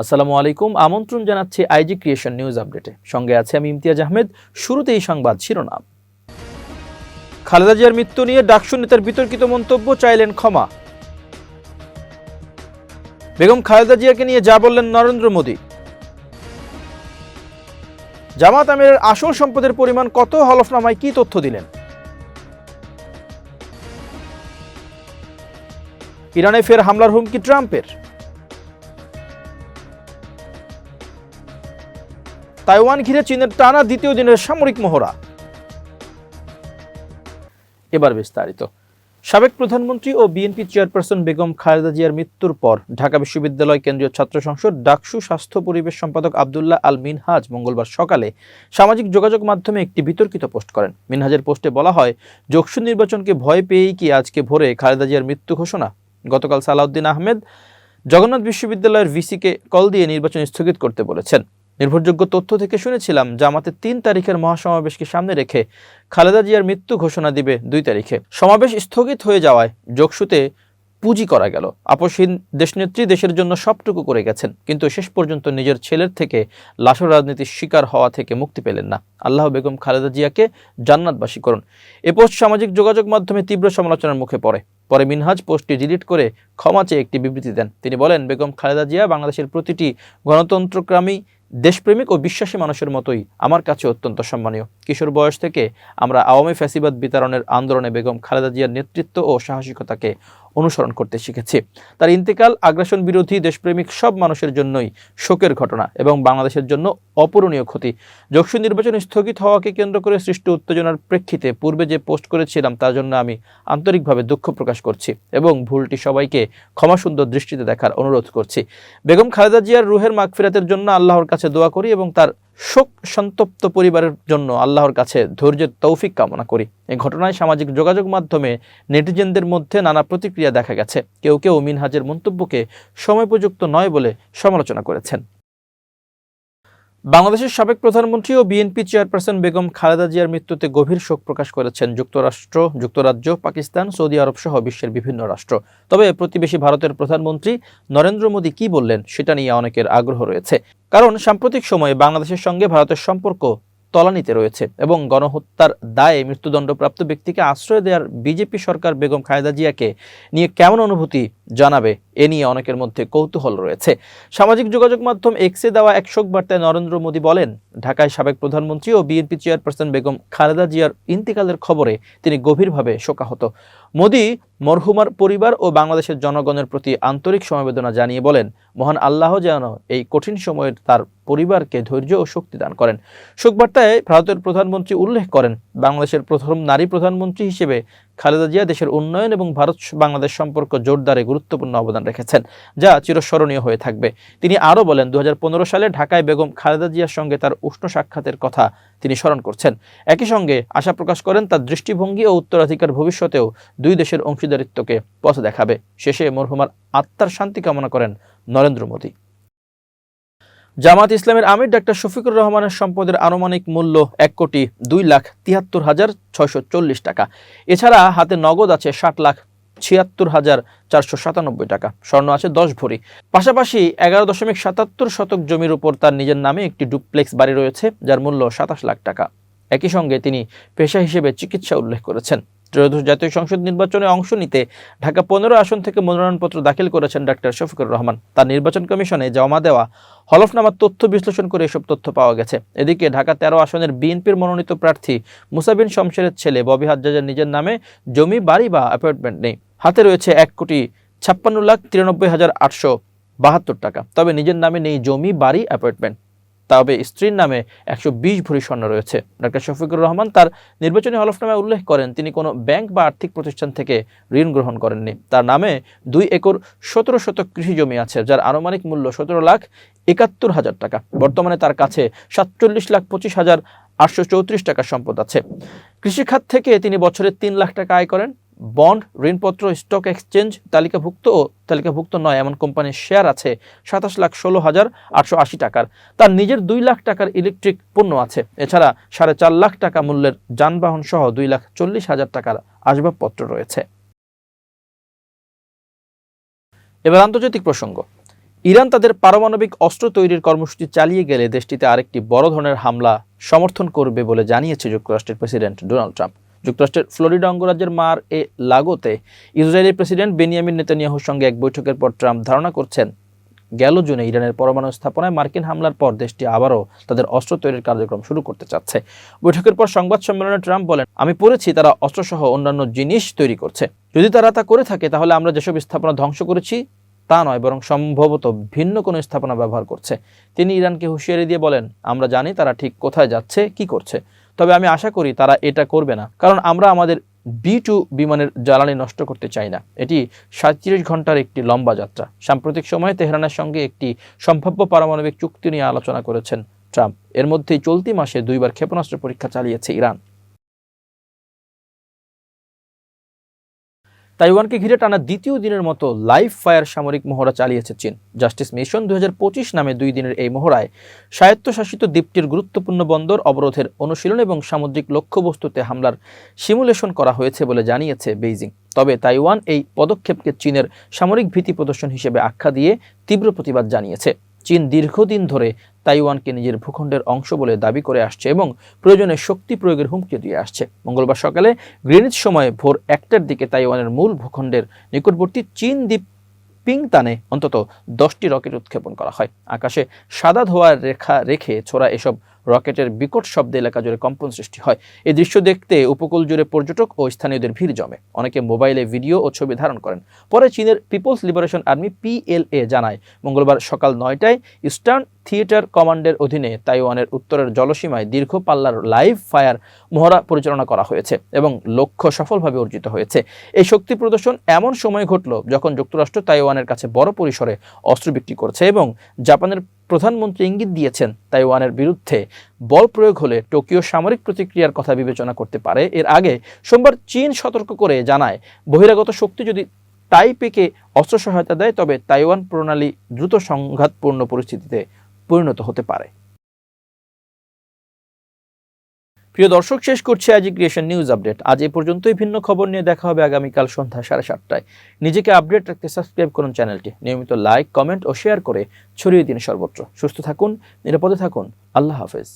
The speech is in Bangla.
আসসালামু আলাইকুম। আমন্ত্রণ জানাচ্ছি আইজি ক্রিয়েশন নিউজ আপডেটে। সঙ্গে আছে আমি ইমতিয়াজ আহমেদ। শুরুতেই সংবাদ শিরোনাম। খালেদা জিয়ার মৃত্যু নিয়ে ডাকসু নেতার বিতর্কিত মন্তব্য, চাইলেন ক্ষমা। বেগম খালেদা জিয়াকে নিয়ে যা বললেন নরেন্দ্র মোদী। জামাত আমিরের আসল সম্পদের পরিমাণ কত, হলফনামায় কি তথ্য দিলেন? ইরানে ফের হামলার হুমকি ট্রাম্পের। তাইওয়ান ঘিরে চীনের টানা দ্বিতীয় দিনের সামরিক মহড়া। এবার বিস্তারিত। সাবেক প্রধানমন্ত্রী ও বিএনপি চেয়ারপারসন বেগম খালেদা জিয়ার মৃত্যুর পর ঢাকা বিশ্ববিদ্যালয় কেন্দ্রীয় ছাত্র সংসদ ডাকসু স্বাস্থ্য পরিবেশ সম্পাদক আবদুল্লাহ আল মিনহাজ মঙ্গলবার সকালে সামাজিক যোগাযোগ মাধ্যমে একটি বিতর্কিত পোস্ট করেন। মিনহাজের পোস্টে বলা হয়, যোগসু নির্বাচনকে ভয় পেয়েই কি আজকে ভোরে খালেদা জিয়ার মৃত্যু ঘোষণা? গতকাল সালাউদ্দিন আহমেদ জগন্নাথ বিশ্ববিদ্যালয়ের ভিসিকে কল দিয়ে নির্বাচন স্থগিত করতে বলেছেন। নির্ভরযোগ্য তথ্য থেকে শুনেছিলাম, জামাতে তিন তারিখের মহাসমাবেশকে সামনে রেখে খালেদা জিয়ার মৃত্যু ঘোষণা দিবে দুই তারিখে। সমাবেশ স্থগিত হয়ে যাওয়ায় যোগসুতে পুঁজি করা গেল। আপসহীন দেশনেত্রী দেশের জন্য সবটুকু করে গেছেন, কিন্তু শেষ পর্যন্ত নিজের ছেলের থেকে লাশর রাজনীতির শিকার হওয়া থেকে মুক্তি পেলেন না। আল্লাহ বেগম খালেদা জিয়াকে জান্নাতবাসী করুন। এ পোস্ট সামাজিক যোগাযোগ মাধ্যমে তীব্র সমালোচনার মুখে পড়ে। পরে মিনহাজ পোস্টটি ডিলিট করে ক্ষমা চেয়ে একটি বিবৃতি দেন। তিনি বলেন, বেগম খালেদা জিয়া বাংলাদেশের প্রতিটি গণতন্ত্রকামী দেশপ্রেমিক ও বিশ্বাসী মানুষের মতোই আমার কাছে অত্যন্ত সম্মানীয়। কিশোর বয়স থেকে আমরা আওয়ামী ফ্যাসিবাদ বিতরণের আন্দোলনে বেগম খালেদা জিয়ার নেতৃত্ব ও সাহসিকতাকে অনুসরণ করতে শিখেছি। তার ইন্তেকাল, আগ্রাসন বিরোধী দেশপ্রেমিক সব মানুষের জন্যই শোকের ঘটনা এবং বাংলাদেশের জন্য অপূরণীয় ক্ষতি। যোগসু নির্বাচন স্থগিত হওয়াকে কেন্দ্র করে সৃষ্ট উত্তেজনার প্রেক্ষিতে পূর্বে যে পোস্ট করেছিলাম তার জন্য আমি আন্তরিকভাবে দুঃখ প্রকাশ করছি এবং ভুলটি সবাইকে ক্ষমাসুন্দর দৃষ্টিতে দেখার অনুরোধ করছি। বেগম খালেদা জিয়ার রুহের মাগফিরাতের জন্য আল্লাহর কাছে দোয়া করি এবং তার শোক সন্তপ্ত পরিবারের জন্য আল্লাহর কাছে ধৈর্যের তৌফিক কামনা করি। এ ঘটনায় সামাজিক যোগাযোগ মাধ্যমে নেটিজেনদের মধ্যে নানা প্রতিক্রিয়া দেখা গেছে। কেউ কেউ মিনহাজের মন্তব্যকে সময়োপযুক্ত নয় বলে সমালোচনা করেছেন। বাংলাদেশের সাবেক প্রধানমন্ত্রী ও বিএনপি চেয়ারপারসন বেগম খালেদা জিয়ার মৃত্যুতে গভীর শোক প্রকাশ করেছেন যুক্তরাষ্ট্র, যুক্তরাজ্য, পাকিস্তান, সৌদি আরব সহ বিশ্বের বিভিন্ন রাষ্ট্র। তবে প্রতিবেশী ভারতের প্রধানমন্ত্রী নরেন্দ্র মোদী কি বললেন সেটা নিয়ে অনেকের আগ্রহ রয়েছে। কারণ সাম্প্রতিক সময়ে বাংলাদেশের সঙ্গে ভারতের সম্পর্ক তলানিতে রয়েছে এবং গণহত্যার দায়ে মৃত্যুদণ্ডপ্রাপ্ত ব্যক্তিকে আশ্রয় দেওয়ার বিজেপি সরকার বেগম খালেদা জিয়াকে নিয়ে কেমন অনুভূতি জানাবে এ নিয়ে অনেকের মধ্যে কৌতূহল রয়েছে। সামাজিক যোগাযোগ মাধ্যম এক্সে দেওয়া এক শোক বার্তায় নরেন্দ্র মোদী বলেন, ঢাকায় সাবেক প্রধানমন্ত্রী ও বিএনপি চেয়ারপারসন বেগম খালেদা জিয়ার ইন্তিকালের খবরে তিনি গভীরভাবে শোকাহত। মোদী মরহুমার পরিবার ও বাংলাদেশের জনগণের প্রতি আন্তরিক সমবেদনা জানিয়ে বলেন, মহান আল্লাহ যেন এই কঠিন সময়ে তার পরিবারকে ধৈর্য ও শক্তি দান করেন। শোকবার্তায় ভারতের প্রধানমন্ত্রী উল্লেখ করেন, বাংলাদেশের প্রথম নারী প্রধানমন্ত্রী হিসেবে খালেদা জিয়া দেশের উন্নয়ন এবং ভারত বাংলাদেশ সম্পর্ক জোরদারে গুরুত্বপূর্ণ অবদান রেখেছেন, যা চিরস্মরণীয় হয়ে থাকবে। তিনি আরও বলেন দু হাজার পনেরো সালে ঢাকায় বেগম খালেদা জিয়ার সঙ্গে তার উষ্ণ সাক্ষাতের কথা তিনি স্মরণ করছেন। একই সঙ্গে আশা প্রকাশ করেন, তার দৃষ্টিভঙ্গি ও উত্তরাধিকার ভবিষ্যতেও দুই দেশের অংশীদারিত্বকে পথ দেখাবে। শেষে মরহুমার আত্মার শান্তি কামনা করেন নরেন্দ্র মোদী। জামাত ইসলামের আমির ডাক্তার শফিকুর রহমানের সম্পদের আনুমানিক মূল্য এক কোটি দুই লাখ তিয়াত্তর হাজার ছয়শো চল্লিশ টাকা। এছাড়া হাতে নগদ আছে ষাট লাখ ছিয়াত্তর হাজার চারশো সাতানব্বই টাকা। স্বর্ণ আছে দশ ভরি। পাশাপাশি এগারো দশমিক সাতাত্তর শতক জমির উপর তার নিজের নামে একটি ডুপ্লেক্স বাড়ি রয়েছে, যার মূল্য সাতাশ লাখ টাকা। একই সঙ্গে তিনি পেশা হিসেবে চিকিৎসা উল্লেখ করেছেন। ত্রয়োদশ জাতীয় সংসদ নির্বাচনে অংশ নিতে ঢাকা পনেরো আসন থেকে মনোনয়নপত্র দাখিল করেছেন ডাক্তার শফিকুর রহমান। তার নির্বাচন কমিশনে জমা দেওয়া হলফনামার তথ্য বিশ্লেষণ করে এসব তথ্য পাওয়া গেছে। এদিকে ঢাকা তেরো আসনের বিএনপির মনোনীত প্রার্থী মুসাবিন শমশেরের ছেলে ববি হাজ্জাজের নিজের নামে জমি, বাড়ি বা অ্যাপার্টমেন্ট নেই। হাতে রয়েছে এক কোটি ছাপ্পান্ন লাখ তিরানব্বই হাজার আটশো বাহাত্তর টাকা। তবে নিজের নামে নেই জমি, বাড়ি, অ্যাপার্টমেন্ট। তবে স্ত্রীর নামে একশো বিশ ভরি স্বর্ণ রয়েছে। ডাক্তার শফিকুর রহমান তার নির্বাচনী হলফনামায় উল্লেখ করেন, তিনি কোনো ব্যাংক বা আর্থিক প্রতিষ্ঠান থেকে ঋণ গ্রহণ করেননি। তার নামে দুই একর সতেরো শতক কৃষি জমি আছে, যার আনুমানিক মূল্য সতেরো লাখ একাত্তর হাজার টাকা। বর্তমানে তার কাছে সাতচল্লিশ লাখ পঁচিশ হাজার আটশো চৌত্রিশ টাকার সম্পদ আছে। কৃষিখাত থেকে তিনি বছরে তিন লাখ টাকা আয় করেন। বন্ড, ঋণপত্র, স্টক এক্সচেঞ্জ তালিকাভুক্ত ও তালিকাভুক্ত নয়, এমন কোম্পানির শেয়ার আছে সাতাশ লাখ ষোলো হাজার আটশো আশি টাকার। তার নিজের দুই লাখ টাকার ইলেকট্রিক পণ্য আছে। এছাড়া সাড়ে চার লাখ টাকা মূল্যের যানবাহন সহ দুই লাখ চল্লিশ হাজার টাকার আসবাবপত্র রয়েছে। এবার আন্তর্জাতিক প্রসঙ্গ। ইরান তাদের পারমাণবিক অস্ত্র তৈরির কর্মসূচি চালিয়ে গেলে দেশটিতে আরেকটি বড় ধরনের হামলা সমর্থন করবে বলে জানিয়েছে যুক্তরাষ্ট্রের প্রেসিডেন্ট ডোনাল্ড ট্রাম্প। যুক্তরাষ্ট্রের ফ্লোরিডা অঙ্গরাজ্যের মার এ লাগোতে ইসরায়েলি প্রেসিডেন্ট বেনিয়ামিন নেতানিয়াহুর সঙ্গে এক বৈঠকের পর ট্রাম্প ধারণা করছেন, গেল জুনে ইরানের পরমাণু স্থাপনায় মার্কিন হামলার পর দেশটি আবারও তাদের অস্ত্র তৈরির কার্যক্রম শুরু করতে চাচ্ছে। বৈঠকের পর সংবাদ সম্মেলনে ট্রাম্প বলেন, আমি পড়েছি তারা অস্ত্রসহ অন্যান্য জিনিস তৈরি করছে। যদি তারা তা করে থাকে, তাহলে আমরা যেসব স্থাপনা ধ্বংস করেছি, তা নয়, বরং সম্ভবত ভিন্ন কোনো স্থাপনা ব্যবহার করছে। তিনি ইরানকে হুঁশিয়ারি দিয়ে বলেন, আমরা জানি তারা ঠিক কোথায় যাচ্ছে, কি করছে। তবে আমি আশা করি তারা এটা করবে না। কারণ আমরা আমাদের বি টু বিমানের জ্বালানি নষ্ট করতে চাই না। এটি সাঁত্রিশ ঘণ্টার একটি লম্বা যাত্রা। সাম্প্রতিক সময়ে তেহরানের সঙ্গে একটি সম্ভাব্য পারমাণবিক চুক্তি নিয়ে আলোচনা করেছেন ট্রাম্প। এর মধ্যেই চলতি মাসে দুইবার ক্ষেপণাস্ত্র পরীক্ষা চালিয়েছে ইরান। তাইওয়ানকে ঘিরে টানা দ্বিতীয় দিনের মতো লাইভ ফায়ার সামরিক মহড়া চালিয়েছে চীন। জাস্টিস মিশন দুই নামে দুই দিনের এই মহড়ায় স্বায়ত্তশাসিত দ্বীপটির গুরুত্বপূর্ণ বন্দর, অবরোধের অনুশীলন এবং সামুদ্রিক লক্ষ্যবস্তুতে হামলার সিমুলেশন করা হয়েছে বলে জানিয়েছে বেইজিং। তবে তাইওয়ান এই পদক্ষেপকে চীনের সামরিক ভীতি প্রদর্শন হিসেবে আখ্যা দিয়ে তীব্র প্রতিবাদ জানিয়েছে। চীন দীর্ঘদিন ধরে তাইওয়ানকে নিজের ভূখণ্ডের অংশ বলে দাবি করে আসছে এবং প্রয়োজনে শক্তি প্রয়োগের হুমকি দিয়ে আসছে। মঙ্গলবার সকালে গ্রিনিচ সময়ে ভোর একটার দিকে তাইওয়ানের মূল ভূখণ্ডের নিকটবর্তী চীন দ্বীপ পিংতানে অন্তত দশটি রকেট উৎক্ষেপণ করা হয়। আকাশে সাদা ধোয়ার রেখা রেখে ছোড়া এসব রকেটের বিকট শব্দে এলাকা জুড়ে কম্পন সৃষ্টি হয়। এই দৃশ্য দেখতে উপকূল জুড়ে পর্যটক ও স্থানীয়দের ভিড় জমে। অনেকে মোবাইলে ভিডিও ও ছবি ধারণ করেন। পরে চীনের পিপলস লিবারেশন আর্মি পিএলএ জানায়, মঙ্গলবার সকাল নয়টায় ইস্টার্ন থিয়েটার কমান্ডের অধীনে তাইওয়ানের উত্তরের জলসীমায় দীর্ঘ পাল্লার লাইভ ফায়ার মহড়া পরিচালনা করা হয়েছে এবং লক্ষ্য সফলভাবে অর্জিত হয়েছে। এই শক্তি প্রদর্শন এমন সময় ঘটল যখন যুক্তরাষ্ট্র তাইওয়ানের কাছে বড় পরিসরে অস্ত্র বিক্রি করছে এবং জাপানের প্রধানমন্ত্রী ইঙ্গিত দিয়েছেন তাইওয়ানের বিরুদ্ধে বল প্রয়োগ হলে টোকিও সামরিক প্রতিক্রিয়ার কথা বিবেচনা করতে পারে। এর আগে সোমবার চীন সতর্ক করে জানায়, বহিরাগত শক্তি যদি তাইপেকে অস্ত্র সহায়তা দেয়, তবে তাইওয়ান প্রণালী দ্রুত সংঘাতপূর্ণ পরিস্থিতিতে পরিণত হতে পারে। প্রিয় দর্শক, শেষ করছে আজ ক্রিয়েশন নিউজ আপডেট আজ এ পর্যন্তই, ভিন্ন খবর নিয়ে দেখা হবে আগামীকাল সন্ধ্যা সাড়ে সাতটায়। নিজেকে আপডেট রাখতে সাবস্ক্রাইব করুন চ্যানেলটি। নিয়মিত লাইক কমেন্ট ও শেয়ার করে ছড়িয়ে দিন সর্বত্র। সুস্থ থাকুন, নিরাপদে থাকুন। আল্লাহ হাফেজ।